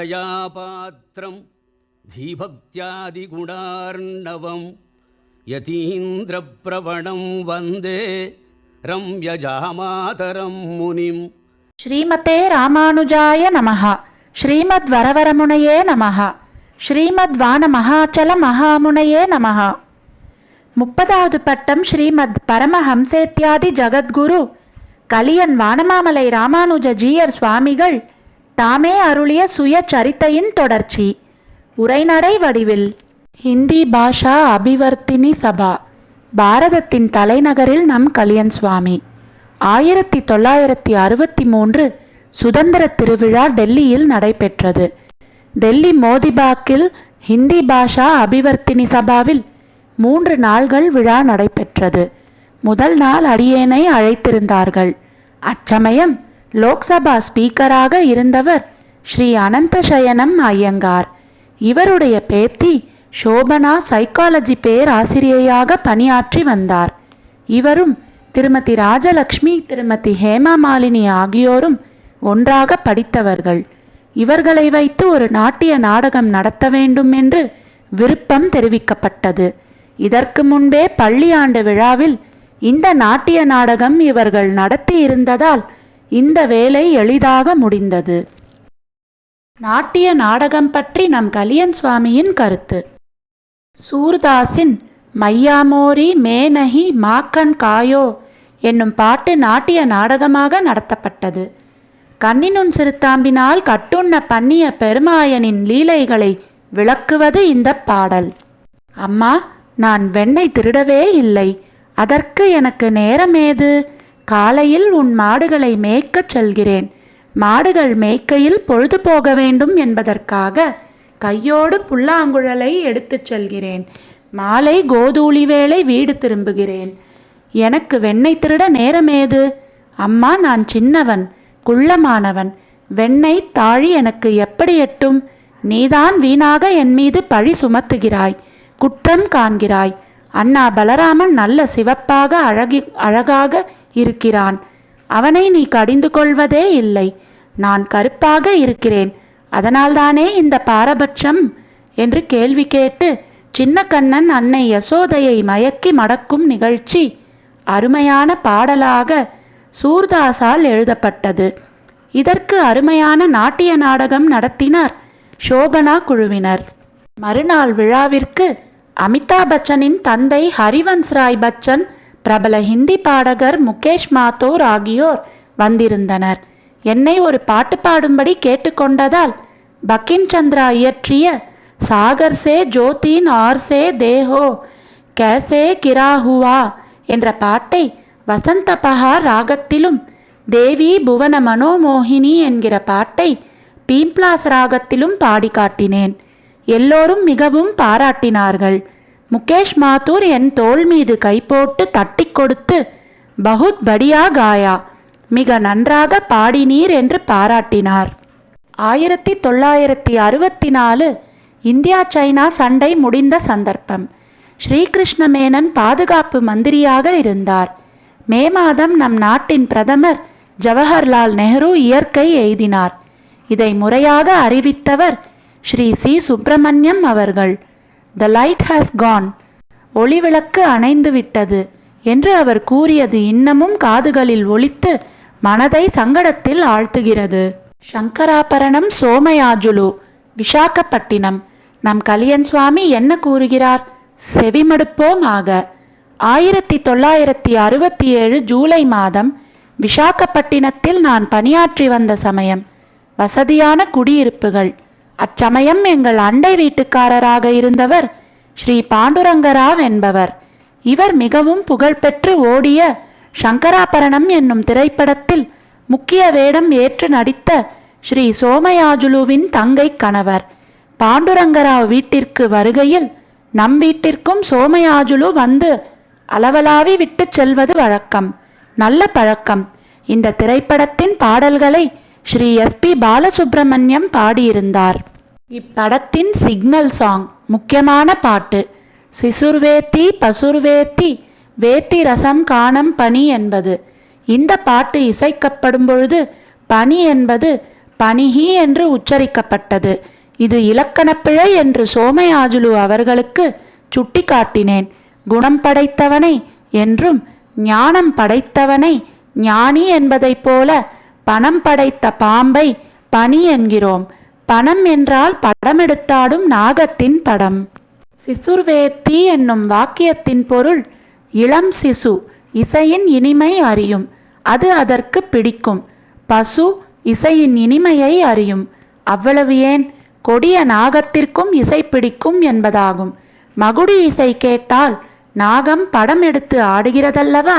శ్రీశైలేశదయాపాత్రం ధీభక్త్యాదిగుణార్ణవం యతీంద్రప్రవణం వందే రమ్యజామాతరం మునిం. శ్రీమతే రామానుజాయ నమః. ஸ்ரீமத் வரவரமுனையே நமஹ. ஸ்ரீமத் வான மகாச்சல மகாமுனையே நமஹ. முப்பதாவது பட்டம் ஸ்ரீமத் பரமஹம்சேத்யாதி ஜகத்குரு. கலியன் வானமாமலை ராமானுஜ ஜீயர் சுவாமிகள் தாமே அருளிய சுய சரித்தையின் தொடர்ச்சி. உரைநடை வடிவில் ஹிந்தி பாஷா அபிவர்த்தினி சபா. பாரதத்தின் தலைநகரில் நம் கலியன் சுவாமி. ஆயிரத்தி தொள்ளாயிரத்தி அறுபத்தி மூன்று சுதந்திர திருவிழா டெல்லியில் நடைபெற்றது. டெல்லி மோதிபாக்கில் ஹிந்தி பாஷா அபிவர்த்தினி சபாவில் மூன்று நாள்கள் விழா நடைபெற்றது. முதல் நாள் அடியேனை அழைத்திருந்தார்கள். அச்சமயம் லோக்சபா ஸ்பீக்கராக இருந்தவர் ஸ்ரீ அனந்தசயனம் ஐயங்கார். இவருடைய பேத்தி சோபனா சைக்காலஜி பேராசிரியையாக பணியாற்றி வந்தார். இவரும் திருமதி ராஜலக்ஷ்மி திருமதி ஹேமா மாலினி ஆகியோரும் ஒன்றாக படித்தவர்கள். இவர்களை வைத்து ஒரு நாட்டிய நாடகம் நடத்த வேண்டும் என்று விருப்பம் தெரிவிக்கப்பட்டது. இதற்கு முன்பே பள்ளியாண்டு விழாவில் இந்த நாட்டிய நாடகம் இவர்கள் நடத்தி இருந்ததால் இந்த வேலை எளிதாக முடிந்தது. நாட்டிய நாடகம் பற்றி நம் கலியன் சுவாமியின் கருத்து. சூர்தாஸின் மையாமோரி மேனகி மாக்கன் காயோ என்னும் பாட்டு நாட்டிய நாடகமாக நடத்தப்பட்டது. கண்ணினுன் சிறுத்தாம்பினால் கட்டுண்ண பண்ணிய பெருமாயனின் லீலைகளை விளக்குவது இந்த பாடல். அம்மா நான் வெண்ணை திருடவே இல்லை. அதற்கு எனக்கு நேரமேது? காலையில் உன் மாடுகளை மேய்க்கச் செல்கிறேன். மாடுகள் மேய்க்கையில் பொழுது போக வேண்டும் என்பதற்காக கையோடு புல்லாங்குழலை எடுத்துச் செல்கிறேன். மாலை கோதூளி வேளை வீடு திரும்புகிறேன். எனக்கு வெண்ணை திருட நேரமேது? அம்மா நான் சின்னவன். குள்ளமானவன். வெண்ணெய் தாழி எனக்கு எப்படி எட்டும்? நீதான் வீணாக என் மீது பழி சுமத்துகிறாய் குற்றம் காண்கிறாய். அண்ணா பலராமன் நல்ல சிவப்பாக அழகி அழகாக இருக்கிறான். அவனை நீ கடிந்து கொள்வதே இல்லை. நான் கருப்பாக இருக்கிறேன். அதனால்தானே இந்த பாரபட்சம்? என்று கேள்வி கேட்டு சின்னக்கண்ணன் அன்னை யசோதையை மயக்கி மடக்கும் நிகழ்ச்சி. அருமையான பாடலாக சூர்தாஸால் எழுதப்பட்டது. இதற்கு அருமையான நாட்டிய நாடகம் நடத்தினார். சோபனா குழுவினர். மறுநாள் விழாவிற்கு அமிதாப் பச்சனின் தந்தை ஹரிவன்ஸ் ராய் பச்சன் பிரபல ஹிந்தி பாடகர் முகேஷ் மாத்தோர் ஆகியோர் வந்திருந்தனர். என்னை ஒரு பாட்டு பாடும்படி கேட்டுக்கொண்டதால் பக்கிம் சந்திரா இயற்றிய சாகர் சே ஜோதின் ஆர் சே தேஹோ கேசே கிராஹுவா என்ற பாட்டை வசந்தபஹா ராகத்திலும் தேவி புவன மனோமோகினி என்கிற பாட்டை பீம்ப்ளாஸ் ராகத்திலும் பாடி காட்டினேன் எல்லோரும் மிகவும் பாராட்டினார்கள். முகேஷ் மாத்தூர் என் தோள் மீது கைப்போட்டு தட்டி கொடுத்து பகுத் படியா காயா மிக நன்றாக பாடினீர் என்று பாராட்டினார். ஆயிரத்தி தொள்ளாயிரத்தி அறுபத்தி நாலு இந்தியா சைனா சண்டை முடிந்த சந்தர்ப்பம். ஸ்ரீகிருஷ்ண மேனன் பாதுகாப்பு மந்திரியாக இருந்தார். மே மாதம் நம் நாட்டின் பிரதமர் ஜவஹர்லால் நெஹ்ரு இயற்கை எய்தினார். இதை முறையாக அறிவித்தவர் ஸ்ரீ சி. சுப்பிரமணியம் அவர்கள். த லைட் ஹாஸ் கான் ஒளிவிளக்கு அணைந்து விட்டது என்று அவர் கூறியது இன்னமும் காதுகளில் ஒலித்து மனதை சங்கடத்தில் ஆழ்த்துகிறது. சங்கராபரணம் சோமயாஜுலு விசாகப்பட்டினம். நம் கலியன் சுவாமி என்ன கூறுகிறார்? செவிமடுப்போம் ஆக. ஆயிரத்தி தொள்ளாயிரத்தி அறுபத்தி ஏழு ஜூலை மாதம் விசாகப்பட்டினத்தில் நான் பணியாற்றி வந்த சமயம். வசதியான குடியிருப்புகள். அச்சமயம் எங்கள் அண்டை வீட்டுக்காரராக இருந்தவர் ஸ்ரீ பாண்டுரங்கராவ் என்பவர். இவர் மிகவும் புகழ்பெற்று ஓடிய சங்கராபரணம் என்னும் திரைப்படத்தில் முக்கிய வேடம் ஏற்று நடித்த ஸ்ரீ சோமயாஜுலுவின் தங்கை கணவர். பாண்டுரங்கராவ் வீட்டிற்கு வருகையில் நம் வீட்டிற்கும் சோமயாஜுலு வந்து அளவலாவி விட்டுச் செல்வது வழக்கம். நல்ல பழக்கம். இந்த திரைப்படத்தின் பாடல்களை ஸ்ரீ எஸ் பி பாலசுப்பிரமணியம் பாடியிருந்தார். இப்படத்தின் சிக்னல் சாங் முக்கியமான பாட்டு சிசுர்வேத்தி பசுர்வேத்தி வேத்தி ரசம் காணம் பனி என்பது. இந்த பாட்டு இசைக்கப்படும் பொழுது பனி என்பது பனிஹி என்று உச்சரிக்கப்பட்டது. இது இலக்கணப்பிழை என்று சோமயாஜுலு அவர்களுக்கு சுட்டிக்காட்டினேன். குணம் படைத்தவனை என்றும் ஞானம் படைத்தவனை ஞானி என்பதைப் போல பணம் படைத்த பாம்பை பனி என்கிறோம். பணம் என்றால் படமெடுத்தாடும் நாகத்தின் படம். சிசுர்வேத்தி என்னும் வாக்கியத்தின் பொருள் இளம் சிசு இசையின் இனிமை அறியும். அது அதற்கு பிடிக்கும். பசு இசையின் இனிமையை அறியும். அவ்வளவு ஏன்? கொடிய நாகத்திற்கும் இசை பிடிக்கும் என்பதாகும். மகுடி இசை கேட்டால் நாகம் படம் எடுத்து ஆடுகிறதல்லவா?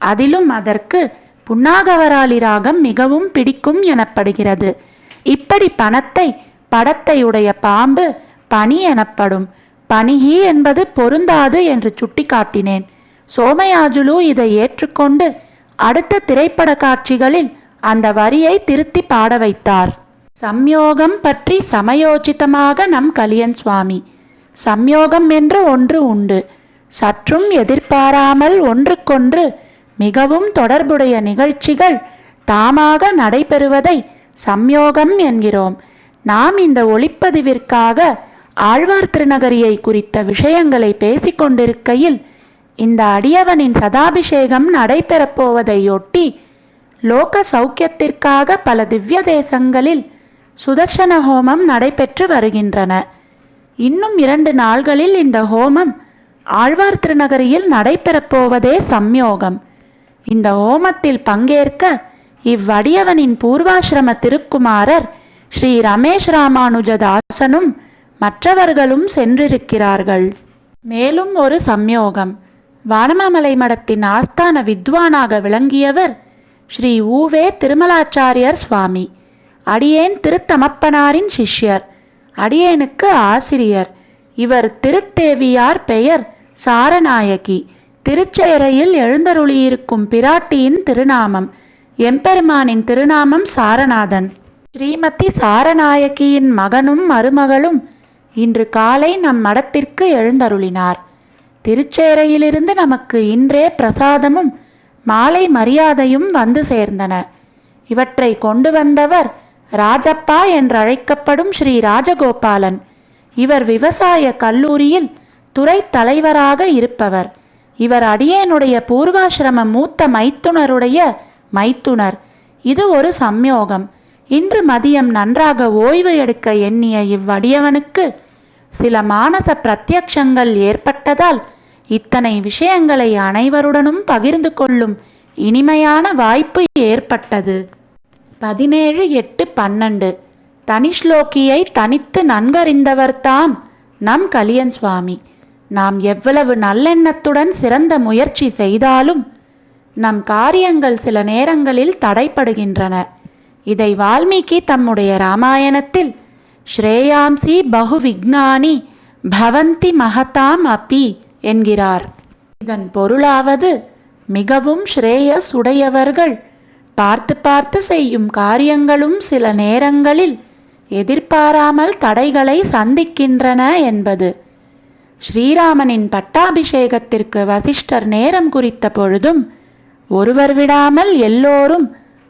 அதிலும் அதற்கு புன்னாகவராளி ராகம் மிகவும் பிடிக்கும் எனப்படுகிறது. இப்படி பணத்தை படத்தையுடைய பாம்பு பனி எனப்படும். பனிகி என்பது பொருந்தாது என்று சுட்டிக்காட்டினேன். சோமயாஜுலு இதை ஏற்றுக்கொண்டு அடுத்த திரைப்பட காட்சிகளில் அந்த வரியை திருத்தி பாட வைத்தார். சம்யோகம் பற்றி சமயோசிதமாக நம் கலியன் சுவாமி. சம்யோகம் என்று ஒன்று உண்டு. சற்றும் எதிர்பாராமல் ஒன்றுக்கொன்று மிகவும் தொடர்புடைய நிகழ்ச்சிகள் தாமாக நடைபெறுவதை சம்யோகம் என்கிறோம். நாம் இந்த ஒளிப்பதிவிற்காக ஆழ்வார் திருநகரியை குறித்த விஷயங்களை பேசிக்கொண்டிருக்கையில் இந்த அடியவனின் சதாபிஷேகம் நடைபெறப்போவதையொட்டி லோக சௌக்கியத்திற்காக பல திவ்ய தேசங்களில் சுதர்சன ஹோமம் நடைபெற்று வருகின்றன. இன்னும் இரண்டு நாள்களில் இந்த ஹோமம் ஆழ்வார் திருநகரியில் நடைபெறப்போவதே சம்யோகம். இந்த ஹோமத்தில் பங்கேற்க இவ்வடியவனின் பூர்வாசிரம திருக்குமாரர் ஸ்ரீ ரமேஷ் ராமானுஜதாசனும் மற்றவர்களும் சென்றிருக்கிறார்கள். மேலும் ஒரு சம்யோகம். வானமாமலை மடத்தின் ஆஸ்தான வித்வானாக விளங்கியவர் ஸ்ரீ ஊவே திருமலாச்சாரியர் சுவாமி. அடியேன் திருத்தமப்பனாரின் சிஷ்யர். அடியேனுக்கு ஆசிரியர். இவர் திருத்தேவியார் பெயர் சாரநாயகி திருச்செயரையில் எழுந்தருளியிருக்கும் பிராட்டியின் திருநாமம் எம்பெருமானின் திருநாமம் சாரநாதன். ஸ்ரீமதி சாரநாயகியின் மகனும் மருமகளும் இன்று காலை நம் மடத்திற்கு எழுந்தருளினார். திருச்சேரையிலிருந்து நமக்கு இன்றே பிரசாதமும் மாலை மரியாதையும் வந்து சேர்ந்தன. இவற்றை கொண்டு வந்தவர் ராஜப்பா என்றழைக்கப்படும் ஸ்ரீ ராஜகோபாலன். இவர் விவசாய கல்லூரியில் துறை தலைவராக இருப்பவர். இவர் அடியேனுடைய பூர்வாசிரம மூத்த மைத்துனருடைய மைத்துனர். இது ஒரு சம்யோகம். இன்று மதியம் நன்றாக ஓய்வு எடுக்க எண்ணிய இவ்வடியவனுக்கு சில மானச பிரத்யக்ஷங்கள் ஏற்பட்டதால் இத்தனை விஷயங்களை அனைவருடனும் பகிர்ந்து கொள்ளும் இனிமையான வாய்ப்பு ஏற்பட்டது. பதினேழு எட்டு பன்னெண்டு. தனிஷ்லோக்கியை தனித்து நன்கறிந்தவர்தாம் நம் கலியன் சுவாமி. நாம் எவ்வளவு நல்லெண்ணத்துடன் சிறந்த முயற்சி செய்தாலும் நம் காரியங்கள் சில நேரங்களில் தடைப்படுகின்றன இதை வால்மீகி தம்முடைய ராமாயணத்தில் ஸ்ரேயாம்சி பகுவிக்ஞானி பவந்தி மகதாம் அப்பி என்கிறார். இதன் பொருளாவது மிகவும் ஸ்ரேயஸ் உடையவர்கள் பார்த்து பார்த்து செய்யும் காரியங்களும் சில நேரங்களில் எதிர்பாராமல் தடைகளை சந்திக்கின்றன என்பது. ஸ்ரீராமனின் பட்டாபிஷேகத்திற்கு வசிஷ்டர் நேரம் குறித்த பொழுதும் ஒருவர் விடாமல் எல்லோரும்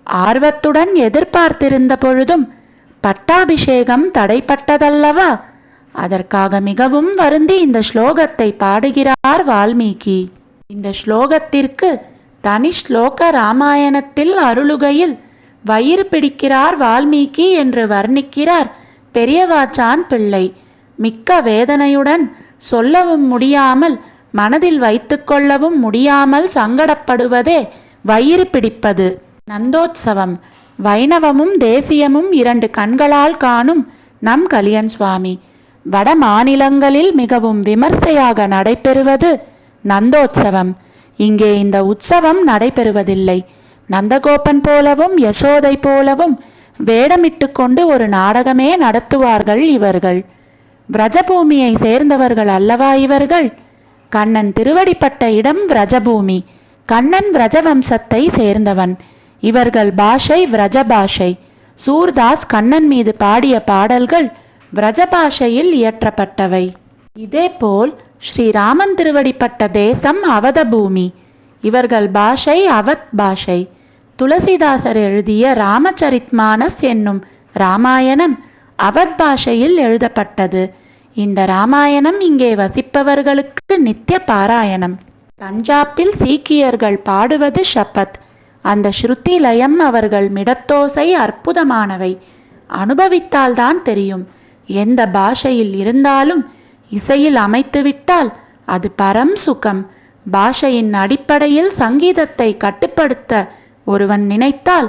ஆர்வத்துடன் எதிர்பார்த்திருந்த பொழுதும் பட்டாபிஷேகம் தடைப்பட்டதல்லவா? அதற்காக மிகவும் வருந்தி இந்த ஸ்லோகத்தை பாடுகிறார் வால்மீகி. இந்த ஸ்லோகத்திற்கு தனி ஸ்லோக ராமாயணத்தில் அருளுகையில் வயிறு பிடிக்கிறார் வால்மீகி என்று வர்ணிக்கிறார் பெரியவாச்சான் பிள்ளை. மிக்க வேதனையுடன் சொல்லவும் முடியாமல் மனதில் வைத்துக்கொள்ளவும் முடியாமல் சங்கடப்படுவதே வயிறு பிடிப்பது. நந்தோத்சவம். வைணவமும் தேசியமும் இரண்டு கண்களால் காணும் நம் கலியன் சுவாமி. வட மாநிலங்களில் மிகவும் விமர்சையாக நடைபெறுவது நந்தோத்சவம். இங்கே இந்த உற்சவம் நடைபெறுவதில்லை. நந்தகோபன் போலவும் யசோதை போலவும் வேடமிட்டு கொண்டு ஒரு நாடகமே நடத்துவார்கள் இவர்கள். விரஜபூமியை சேர்ந்தவர்கள் அல்லவா இவர்கள்? கண்ணன் திருவடிப்பட்ட இடம் விரஜபூமி. கண்ணன் விரஜவம்சத்தை சேர்ந்தவன். இவர்கள் பாஷை விரஜ பாஷை சூர்தாஸ் கண்ணன் மீது பாடிய பாடல்கள் விரஜபாஷையில் இயற்றப்பட்டவை. இதேபோல் ஸ்ரீராமன் திருவடிப்பட்ட தேசம் அவத பூமி இவர்கள் பாஷை அவத் பாஷை. துளசிதாசர் எழுதிய ராமச்சரித்மானஸ் என்னும் ராமாயணம் அவத் பாஷையில் எழுதப்பட்டது. இந்த ராமாயணம் இங்கே வசிப்பவர்களுக்கு நித்திய பாராயணம். பஞ்சாபில் சீக்கியர்கள் பாடுவது ஷபத் அந்த ஸ்ருதி லயம் அவர்கள் மிடத்தோசை அற்புதமானவை. அனுபவித்தால்தான் தெரியும். எந்த பாஷையில் இருந்தாலும் இசையில் அமைத்துவிட்டால் அது பரம் சுகம். பாஷையின் அடிப்படையில் சங்கீதத்தை கட்டுப்படுத்த ஒருவன் நினைத்தால்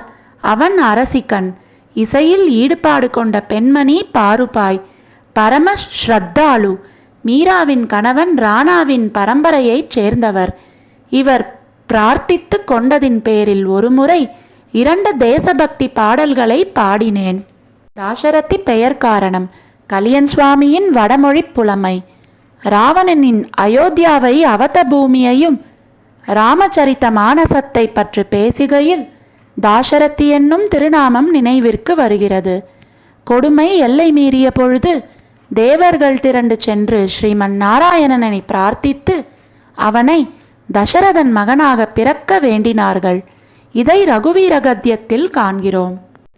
அவன் அரசிக்கன் இசையில் ஈடுபாடு கொண்ட பெண்மணி பாருபாய். பரம ஸ்ரத்தாலு மீராவின் கணவன் ராணாவின் பரம்பரையைச் சேர்ந்தவர். இவர் பிரார்த்தித்து கொண்டதின் பேரில் ஒருமுறை இரண்டு தேசபக்தி பாடல்களை பாடினேன். தாசரதி பெயர் காரணம். கலியன் சுவாமியின் வடமொழி புலமை. ராவணனின் அயோத்தியாவை அவத பூமியையும் ராமச்சரித்த மானசத்தை பற்றி பேசுகையில் தாசரத்தி என்னும் திருநாமம் நினைவிற்கு வருகிறது. கொடுமை எல்லை மீறிய பொழுது தேவர்கள் திரண்டு சென்று ஸ்ரீமன் நாராயணனை பிரார்த்தித்து அவனை தசரதன் மகனாக பிறக்க வேண்டினார்கள். இதை ரகுவீரகத்தியத்தில் காண்கிறோம்.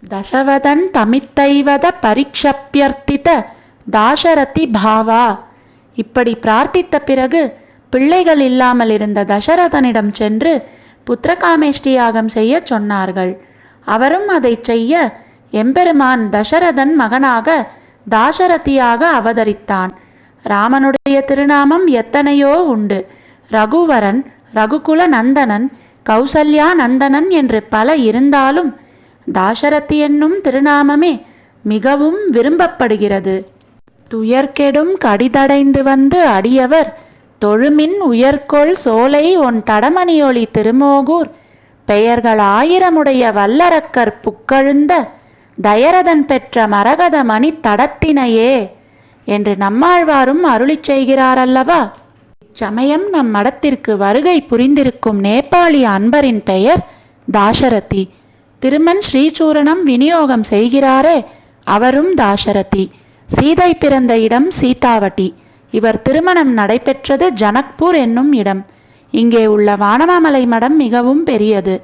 தசவதன் தமித்தைவத பரீட்சப்பியர்த்தித தாசரதி பாவா. இப்படி பிரார்த்தித்த பிறகு பிள்ளைகள் இல்லாமல் இருந்த தசரதனிடம் சென்று புத்திரகாமேஷ்டி யாகம் செய்ய சொன்னார்கள். அவரும் அதை செய்ய எம்பெருமான் தசரதன் மகனாக தாசரதியாக அவதரித்தான். ராமனுடைய திருநாமம் எத்தனையோ உண்டு. ரகுவரன் ரகுகுல நந்தனன் கௌசல்யா நந்தனன் என்று பல இருந்தாலும் தாசரதி என்னும் திருநாமமே மிகவும் விரும்பப்படுகிறது. துயர்கெடும் கடிதடைந்து வந்து அடியவர் தொழுமின் உயர்கொள் சோலை ஒன் தடமணியொளி திருமோகூர். பெயர்கள் ஆயிரமுடைய வல்லரக்கர் புக்கழுந்த தயரதன் பெற்ற மரகத மணி தடத்தினையே என்று நம்மாழ்வாரும் அருளிச் செய்கிறாரல்லவா? இச்சமயம் நம் மடத்திற்கு வருகை புரிந்திருக்கும் நேபாளி அன்பரின் பெயர் தாசரதி. திருமன் ஸ்ரீசூரணம் விநியோகம் செய்கிறாரே அவரும் தாசரதி. சீதை பிறந்த இடம் சீதாவட்டி. இவர் திருமணம் நடைபெற்றது ஜனக்பூர் என்னும் இடம். இங்கே உள்ள வானமாமலை மடம் மிகவும் பெரியது.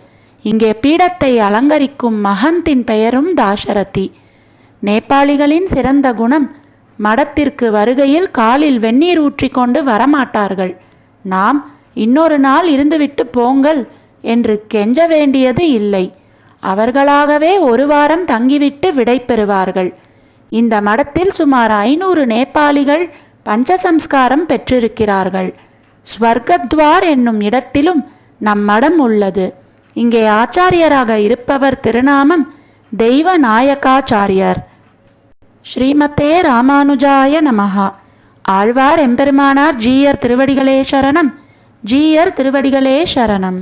இங்கே பீடத்தை அலங்கரிக்கும் மகந்தின் பெயரும் தாசரதி நேபாளிகளின் சிறந்த குணம் மடத்திற்கு வருகையில் காலில் வெந்நீர் ஊற்றிக்கொண்டு வரமாட்டார்கள். நாம் இன்னொரு நாள் இருந்துவிட்டு போங்கள் என்று கெஞ்ச வேண்டியது இல்லை. அவர்களாகவே ஒரு வாரம் தங்கிவிட்டு விடை பெறுவார்கள். இந்த மடத்தில் சுமார் ஐநூறு நேபாளிகள் பஞ்சசம்ஸ்காரம் பெற்றிருக்கிறார்கள். ஸ்வர்கத்வார் என்னும் இடத்திலும் நம் மடம் உள்ளது. இங்கே ஆச்சாரியராக இருப்பவர் திருநாமம் தெய்வ நாயகாச்சாரியார் ஸ்ரீமதே ராமானுஜாய நமஹா. ஆழ்வார் எம்பெருமானார் ஜீயர் திருவடிகளே சரணம். ஜீயர் திருவடிகளே சரணம்.